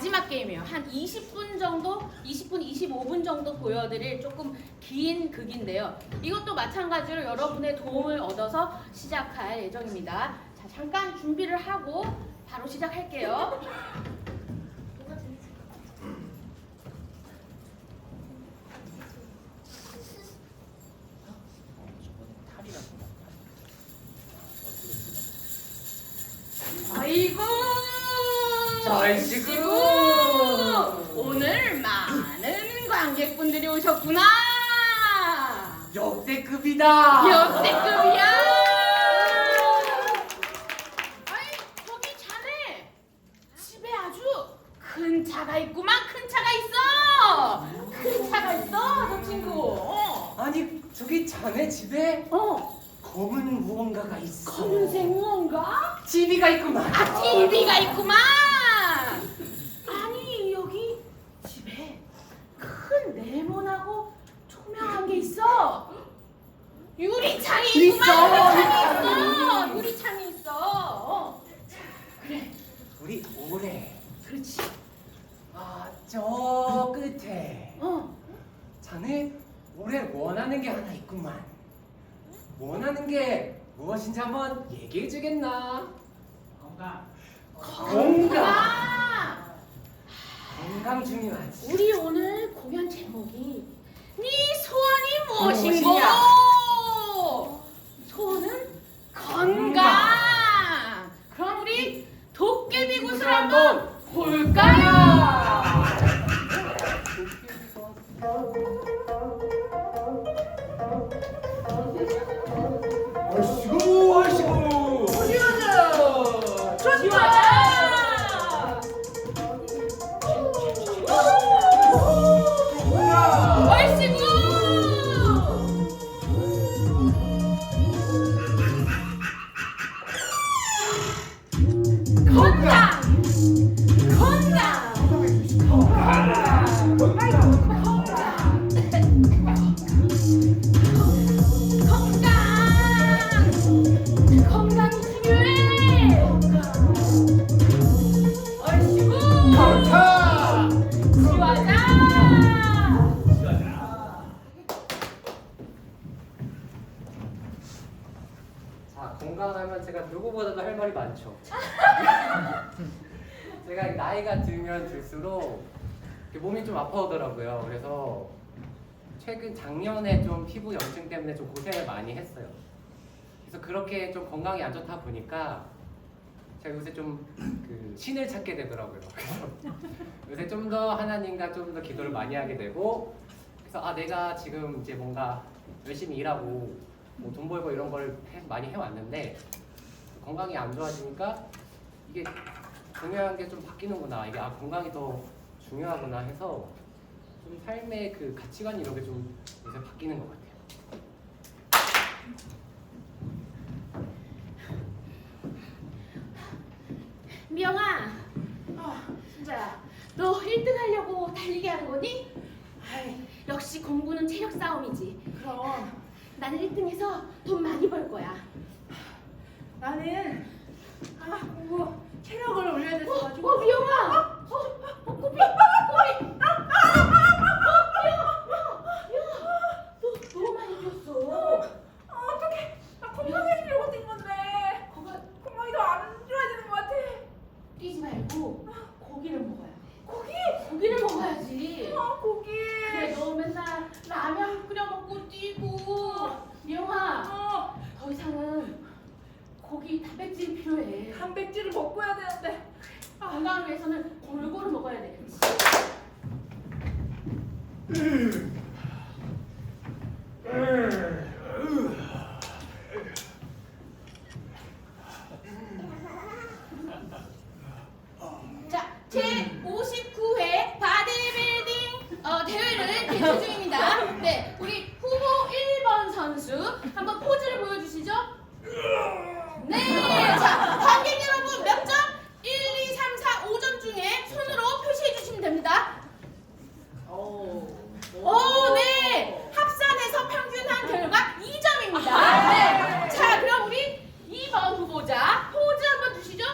마지막 게임이에요. 한 20분 정도, 20분, 25분 정도 보여드릴 조금 긴 극인데요. 이것도 마찬가지로 여러분의 도움을 얻어서 시작할 예정입니다. 자, 잠깐 준비를 하고 바로 시작할게요. 아이고! 아이시구! 오늘 많은 관객분들이 오셨구나! 역대급이다. 역대급이야! 아이, 저기 자네! 집에 아주 큰 차가 있구만, 큰 차가 있어! 큰 차가 있어, 저 친구! 어, 아니 저기 자네 집에 어. 검은 무언가가 있어. 검은색 무언가? TV가 있구만. 아, TV가 있구만! 아니, 여기 집에 큰 네모나고 투명한 게 있어! 있구만! 있어! 유리창이 있어! 유리창이 있어! 어. 그래, 우리 올해 그렇지. 아저 끝에 어. 자네 올해 원하는 게 하나 있구만. 원하는 게 무엇인지 한번 얘기해 주겠나? 건강. 건강. 아, 건강 중요하지. 우리 오늘 공연 제목이 네 소원이 무엇인고? 무엇이냐? 소원은 건강. 그럼 우리 도깨비 굿을 한번 볼까요? 많죠. 제가 나이가 들면 들수록 몸이 좀 아파오더라고요. 그래서 최근 작년에 좀 피부 염증 때문에 좀 고생을 많이 했어요. 그래서 그렇게 좀 건강이 안 좋다 보니까 제가 요새 좀그 신을 찾게 되더라고요. 그래서 요새 좀 더 하나님과 좀 더 기도를 많이 하게 되고 그래서 아 내가 지금 이제 뭔가 열심히 일하고 뭐 돈 벌고 이런 걸 해- 많이 해왔는데 건강이 안 좋아지니까 이게 중요한 게 좀 바뀌는구나 이게 아 건강이 더 중요하구나 해서 좀 삶의 그 가치관 이런 게좀 요새 바뀌는 것 같아요. 미영아, 어, 진짜야. 너 1등 하려고 달리기 하는 거니? 아이, 역시 공부는 체력 싸움이지. 그럼 나는 1등해서 돈 많이 벌 거야. 나는 아 공부 체력을 올려야 어, 돼가지고 어 미영아. 어, 어, 꼬비, 꼬비. 아, 아, 아, 아, 미영아, 미영아, 미영아. 너 너무 많이 뛰었어. 아, 어떡해 나 건강해지려고 뛴 건데 거가 건강이 더 안 좋아지는 것 같아 뛰지 말고 고기를 먹어야 돼. 고기 고기를 먹어야지. 아 고기 그래 너 맨날 라면 끓여 먹고 뛰고 미영아 어 더 이상은 고기 단백질이 필요해 단백질을 먹고 해야 되는데 건강을 위해서는 골고루 먹어야 돼 자, 제 59회 바디빌딩 어, 대회를 개최 중입니다. 네, 우리 후보 1번 선수 한번 포즈를 보여주시죠. 네, 자, 관객 여러분 몇 점? 1, 2, 3, 4, 5점 중에 손으로 표시해 주시면 됩니다. 오, 네, 합산해서 평균한 결과 2점입니다. 네, 자, 그럼 우리 2번 후보자 포즈 한번 주시죠.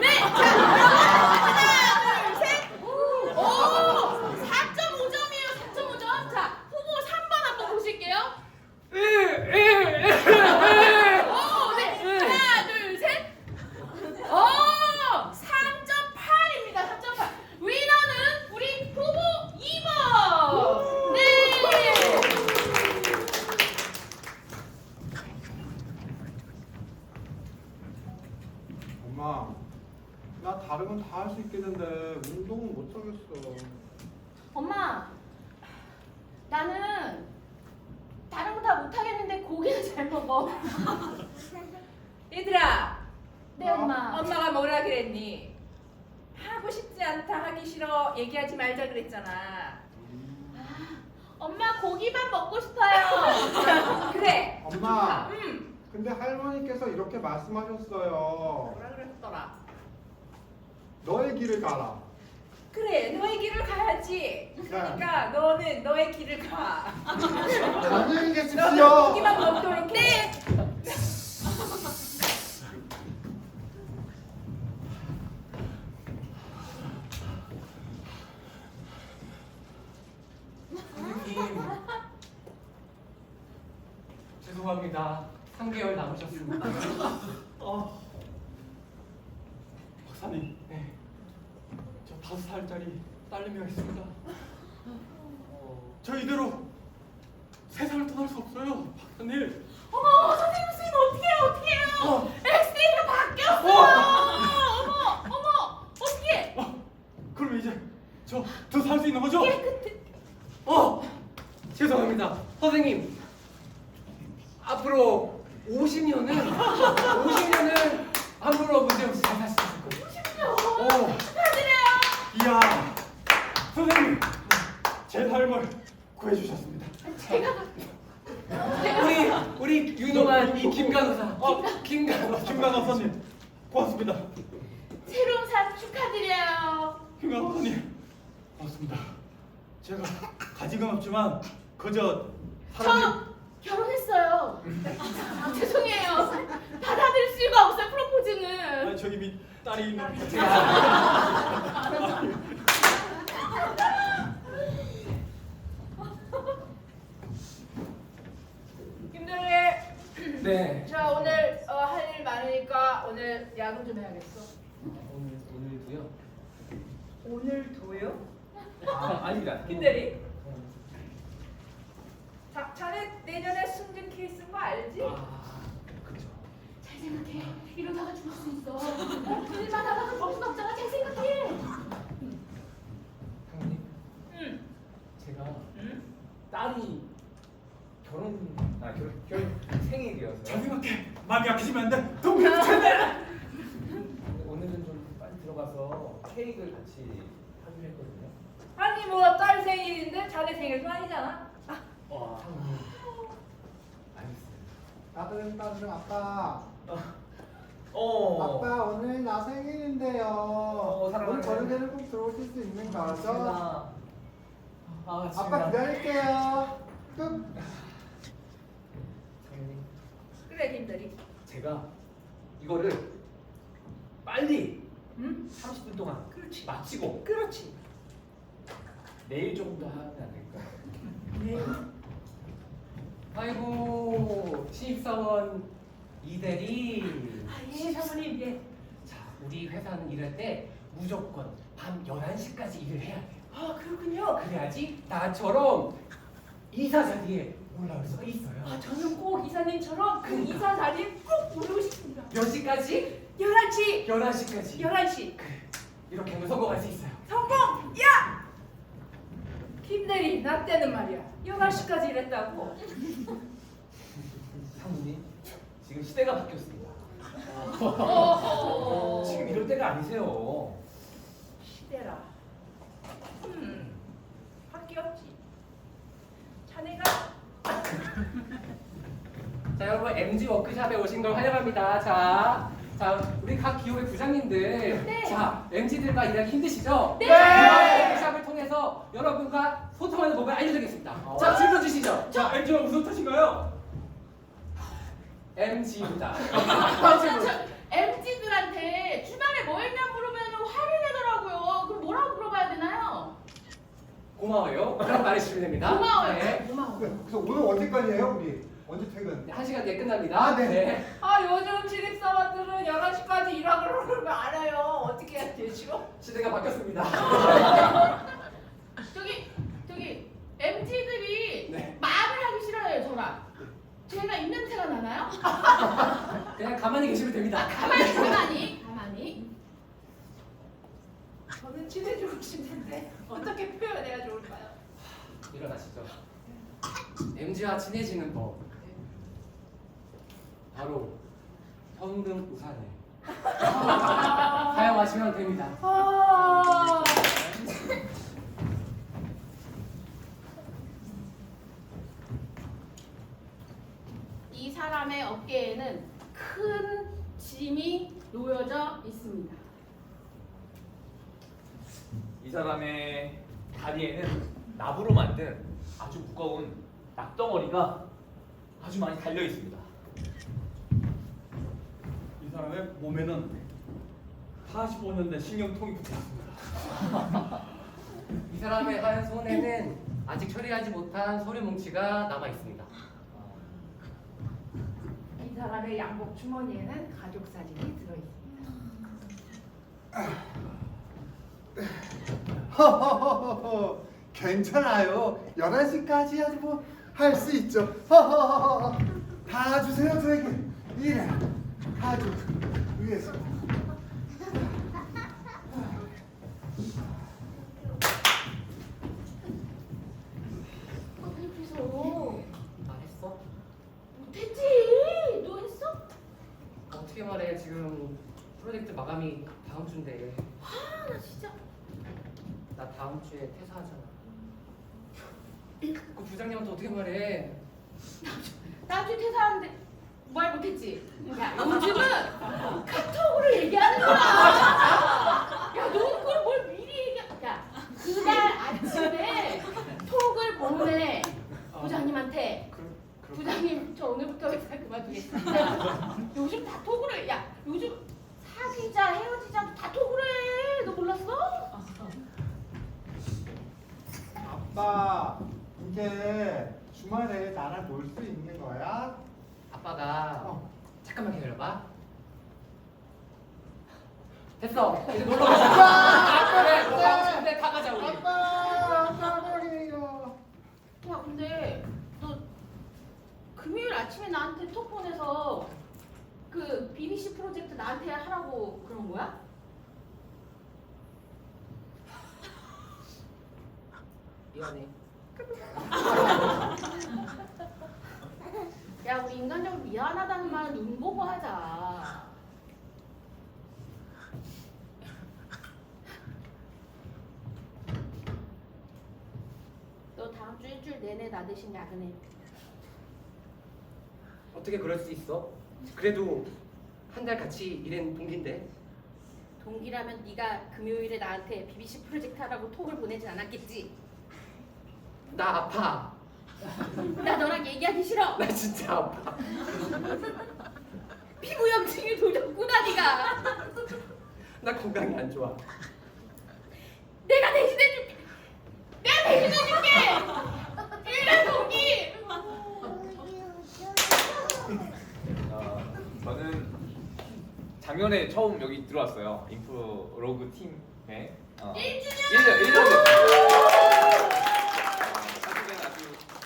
네, 자, 여러분 하나, 오, 네. 하나, 둘, 셋. 오, 3.8입니다. 3.8. 위너는 우리 후보 2번. 네. 엄마, 나 다른 건 다 할 수 있겠는데 운동은 못 하겠어. 엄마, 나는 다른 거 다 못하겠는데 고기는 잘 먹어. 얘들아, 네, 엄마. 엄마가 뭐라 그랬니? 하고 싶지 않다, 하기 싫어, 얘기하지 말자 그랬잖아. 엄마 고기만 먹고 싶어요. 그래. 엄마, 음. 근데 할머니께서 이렇게 말씀하셨어요. 뭐라 그랬더라? 너의 길을 가라. 그래, 너의 길을 가야지. 그러니까 너는 너의 길을 가. 안녕히 계십시오. 고기만 먹도록 해. 선생님 죄송합니다 3개월 남으셨습니다 어. 박사님, 네. 저 다섯 살짜리 딸내미가 있습니다. 저 이대로 세상을 떠날 수 없어요, 박사님. 어머, 선생님 선생님 어떡해요, 어떡해요. 어. 엑스데이가 바뀌었어. 어머, 어머, 어떡해. 어, 그럼 이제 저 더 살 수 있는 거죠? 깨끗해. 어 죄송합니다 선생님 앞으로 50년은 50년은 아무런 문제 없이 잘 사실 거예요 어. 축하드려요. 이야, 선생님, 제 삶을 구해주셨습니다. 제가 우리 우리 유능한 이 김간호사 어 김간호사 김간호사님, 고맙습니다. 새로운 삶 축하드려요. 김간호사님, 고맙습니다. 제가 가지가 없지만 그저 저 사람들 결혼했어요. 아, 죄송해요. 받아들일 수가 없어요 프로포즈는. 아니, 저기 밑 딸이 있는 김동희, 네 자 오늘 어, 할 일 많으니까 오늘 야근 좀 해야겠어. 오늘 오늘도요 오늘도요? 아 아닙니다 김대리. 자, 자네 내년에 승진 케이스인 거 알지? 아 그죠 잘 생각해. 이러다가 죽을 수 있어. 어, 일만 하다가 정신 없잖아. 잘 생각해. 형님 응. 제가 응? 딸이 결혼 아 결혼 결혼 생일이어서 잘 생각해. 마음이 약해지면 안 돼. 동네 최대. 오늘은 좀 빨리 들어가서 케이크를 같이 하기로 했거든요. 아니 뭐 딸 생일인데 자네 생일도 아니잖아. 와. 형님. 알겠어요. 따뜻한 따뜻한 아빠. 어. 아빠 오늘 나 생일인데요. 사랑하네. 오늘 저녁에는 꼭 들어오실 수 있는 거죠? 아, 아빠 기다릴게요. 끝. 김대리. 제가 이거를 빨리 응? 30분 동안 그렇지. 마치고 그렇지. 내일 정도 하면 안 될까요? 네. 아이고 신입사원 이대리. 예 사모님 예. 자, 우리 회사는 일할 때 무조건 밤 11시까지 일을 해야 돼요. 아 그렇군요. 그래야지 나처럼 이사 자리에 올라올 수가 있어요. 아 저는 꼭 이사님처럼 그 이사 자리에 꼭 오르고 싶습니다. 몇 시까지? 11시 11시까지. 11시 그래, 이렇게 하면 성공할 수 있어요. 성공! 야! 김대리 나 때는 말이야 11시까지 일했다고 사모님, 지금 시대가 바뀌었습니다. 어허. 지금 이럴 때가 아니세요. 시대라 음 바뀌었지 자네가 자, 여러분 MG 워크샵에 오신 걸 환영합니다. 자, 자, 우리 각 기업의 부장님들, 네. 자, MG들과 일하기 힘드시죠? 네. 이번 워크샵을 통해서 여러분과 소통하는 법을 알려드리겠습니다. 자, 질문 주시죠. 자, 엔지가 무슨 뜻인가요? MG입니다. 아, 저, 저, MZ들한테 주말에 뭐 했냐 물으면 화를 내더라고요. 그럼 뭐라 고? 고마워요. 그런 말해주시면 됩니다. 고마워요. 네. 고마워요. 네, 그래서 오늘 언제까지예요 우리? 언제 퇴근? 네, 한 시간 뒤에 끝납니다. 아, 네. 아 요즘 신입사원들은 11시까지 일하고 그러는 거 알아요. 어떻게 해야 되죠? 시대가 바뀌었습니다. 저기 저기 MZ들이 네. 말을 하기 싫어요 저랑. 제가 입냄새가 나나요? 그냥 가만히 계시면 됩니다. 가만히 가만히 가만히. 저는 친해지고 싶은데 어떻게 표현해야 좋을까요? 일어나시죠. MG와 친해지는 법. 바로 현금 우산을 사용하시면 됩니다. 아. 이 사람의 어깨에는 큰 짐이 놓여져 있습니다. 이 사람의 다리에는 나무로 만든 아주 무거운 낙덩어리가 아주 많이 달려 있습니다. 이 사람의 몸에는 45년 된 신경통이 붙어 있습니다. 이 사람의 한 손에는 아직 처리하지 못한 서류 뭉치가 남아 있습니다. 이 사람의 양복 주머니에는 가족 사진이 들어 있습니다. 허허허허 괜찮아요. 11시까지 아주 뭐 할 수 있죠. 허허허허 다 주세요 저에게. 예. 가족 위해서. 그래서 말했어? 못했지. 너 했어? 어떻게 말해 지금 프로젝트 마감이 다음 주인데 아, 나 진짜. 나 다음 주에 퇴사하잖아. 그 부장님한테 어떻게 말해? 나중에 퇴사하는데 말 못했지. 야 요즘은 카톡으로 얘기하는 거야. 야 너는 그걸 뭘 미리 얘기? 야 그날 아침에 톡을 보내 부장님한테. 그, 그, 부장님 저 오늘부터 회사 그만두겠습니다. 요즘 다 톡으로 해. 야 요즘 사귀자 헤어지자 다 톡으로 해. 너 몰랐어? 아빠 이제 주말에 나랑 놀 수 있는 거야? 아빠가 어. 잠깐만 기다려봐. 됐어. 이제 놀러 가자. 그래, 너 다음 주인데 다 가자 우리. 아빠 사랑해요. 야 근데 너 금요일 아침에 나한테 톡 보내서 그 BBC 프로젝트 나한테 하라고 그런 거야? 미안해. 야 우리 인간적으로 미안하다는 말은 눈 보고 하자. 너 다음 주 일주일 내내 나 대신 야근해. 어떻게 그럴 수 있어? 그래도 한 달 같이 일한 동기인데. 동기라면 네가 금요일에 나한테 BBC 프로젝트 하라고 톡을 보내진 않았겠지? 나 아파. 나 너랑 얘기하기 싫어. 나 진짜 아파. 피부염증이 도졌구나 네가. 나 건강이 안 좋아. 내가 대신해줄게. 내가 대신해줄게. 일간 동기. 어, 저는 작년에 처음 여기 들어왔어요. 인프로그 팀에. 어, 1주년. 1년, 1년 됐어요. 사실은 아주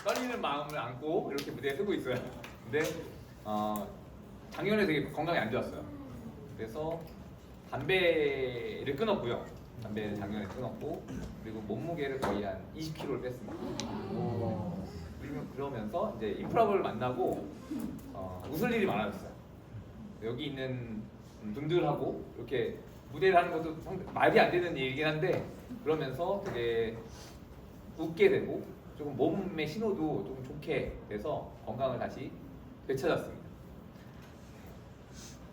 떨리는 마음을 안고 이렇게 무대에 서고 있어요. 근데 어, 작년에 되게 건강이 안 좋았어요. 그래서 담배를 끊었고요. 담배를 작년에 끊었고 그리고 몸무게를 거의 한 20kg를 뺐습니다. 그리고 그러면서 이제 인프라블을 만나고 어, 웃을 일이 많아졌어요. 여기 있는 분들하고 이렇게 무대를 하는 것도 상- 말이 안 되는 얘기긴 한데 그러면서 되게 웃게 되고 조금 몸의 신호도 조금 좋게 돼서 건강을 다시 되찾았습니다.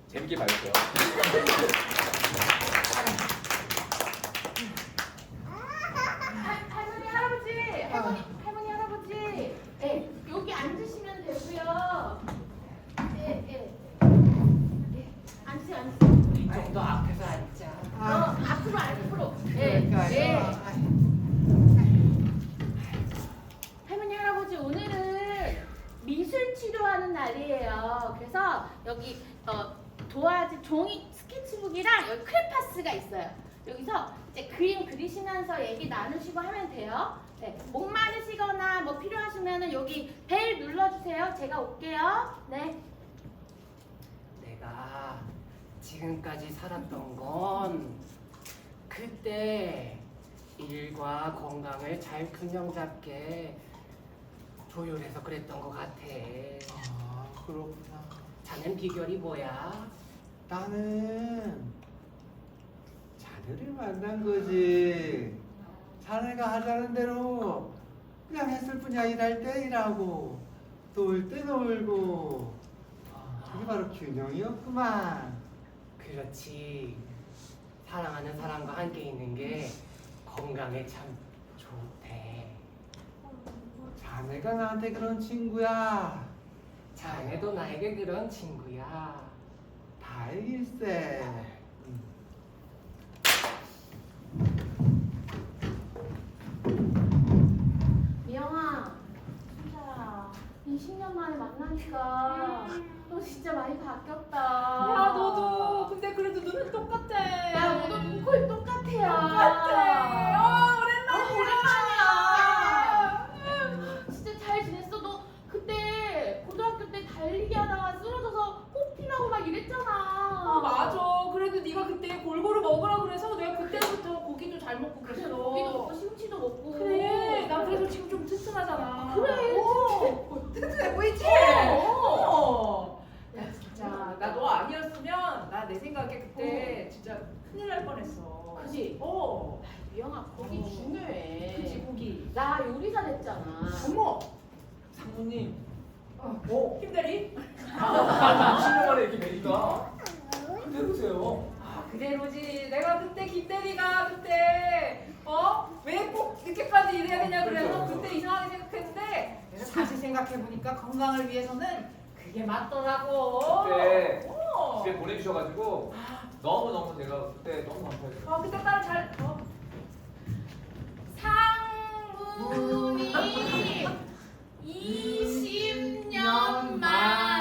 재밌게 봐주세요. 할- 할머니 할아버지! 할머니 할머니 할아버지! 예 여기 앉으시면 되고요. 예예. 예, 앉으세요 앉으세요. 좀더 앞에서 앉자. 어 앞으로 앞으로. 예 예 할머니 할아버지 오늘은 피부 날이에요. 그래서 여기 어, 도화지 종이 스케치북이랑 여기 크레파스가 있어요. 여기서 이제 그림 그리시면서 얘기 나누시고 하면 돼요. 네, 목 마르시거나 뭐 필요하시면은 여기 벨 눌러주세요. 제가 올게요. 네. 내가 지금까지 살았던 건 그때 일과 건강을 잘 균형 잡게 조율해서 그랬던 것 같아. 아 그렇구나. 자넨 비결이 뭐야? 나는 자네를 만난 거지. 자네가 하자는 대로 그냥 했을 뿐이야. 일할 때 일하고 놀 때 놀고. 그게 바로 균형이었구만. 그렇지. 사랑하는 사람과 함께 있는 게 건강에 참 좋대. 자네가 나한테 그런 친구야. 자네도 나에게 그런 친구야. 다행일세. 음. 미영아, 진짜야. 20년 만에 만나니까 너 진짜 많이 바뀌었다. 야 너도 근데 그래도 눈은 똑같아. 야, 너도 눈코입 똑같아. 똑같아. 어 아, 오랜만이야. 진짜 잘 지냈어? 너 그때 고등학교 때 달리기 하다가 쓰러져서 코피나고 막 이랬잖아. 아 맞아. 그래도 네가 그때 골고루 먹으라 그래서 내가 그때부터 고기도 잘 먹고 그래, 그랬어. 고기도 먹고 심치도 먹고. 그래. 나 그래서 지금 좀 튼튼하잖아. 그래, 어, 튼튼해 보이지? 어. 야 진짜 나 너 아니었으면 나 내 생각에 그때 진짜 큰일 날 뻔했어. 그지? 어. 미영아, 고기 어. 중요해. 그치 고기. 나 요리사 됐잖아. 어머. 상무님. 어. 어? 힘들이? 20년 만에 이렇게 되니까 그대로세요. 아 그대로지. 내가 그때 김대리가 그때 어? 왜꼭 이렇게까지 일해야 되냐 그래서 그렇죠. 그때 이상하게 생각했는데 내가 다시 생각해 보니까 건강을 위해서는 그게 맞더라고. 그때 어. 집에 보내주셔가지고 너무 너무 제가 그때 너무 감사했어요. 어 그때 딸 잘. 어. 상무님 20년 만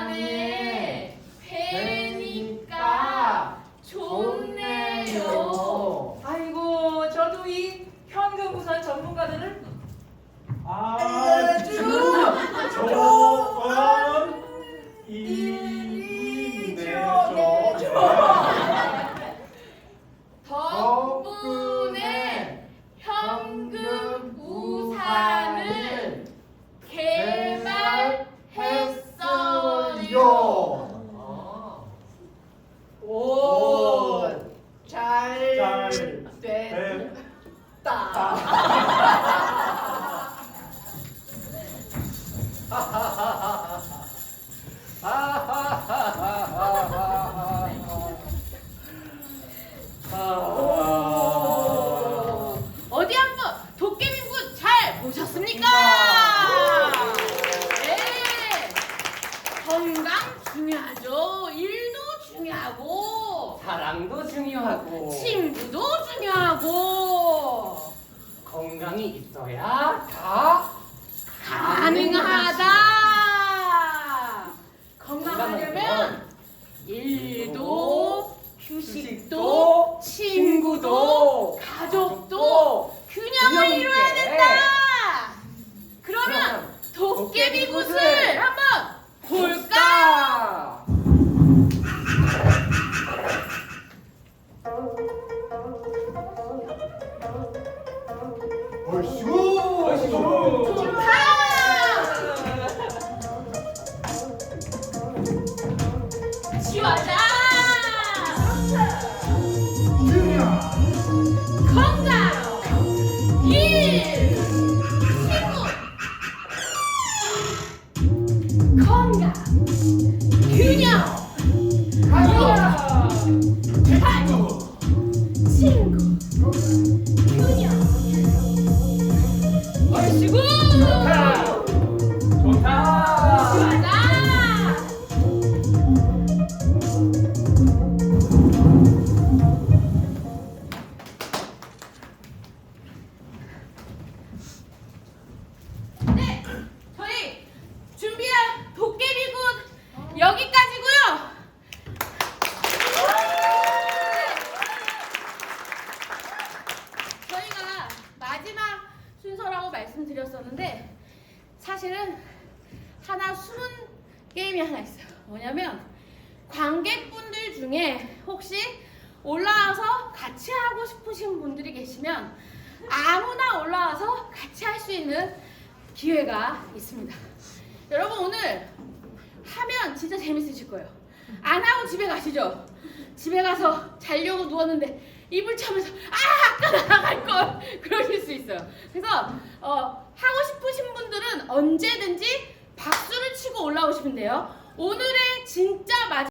친 말씀드렸었는데 사실은 하나 숨은 게임이 하나 있어요. 뭐냐면 관객분들 중에 혹시 올라와서 같이 하고 싶으신 분들이 계시면 아무나 올라와서 같이 할 수 있는 기회가 있습니다. 여러분 오늘 하면 진짜 재밌으실 거예요. 안 하고 집에 가시죠. 집에 가서 자려고 누웠는데 이불 차면서 아 아까 나갈 걸 그러실 수 있어요. 그래서 어, 하고 싶으신 분들은 언제든지 박수를 치고 올라오시면 돼요. 오늘의 진짜 마지막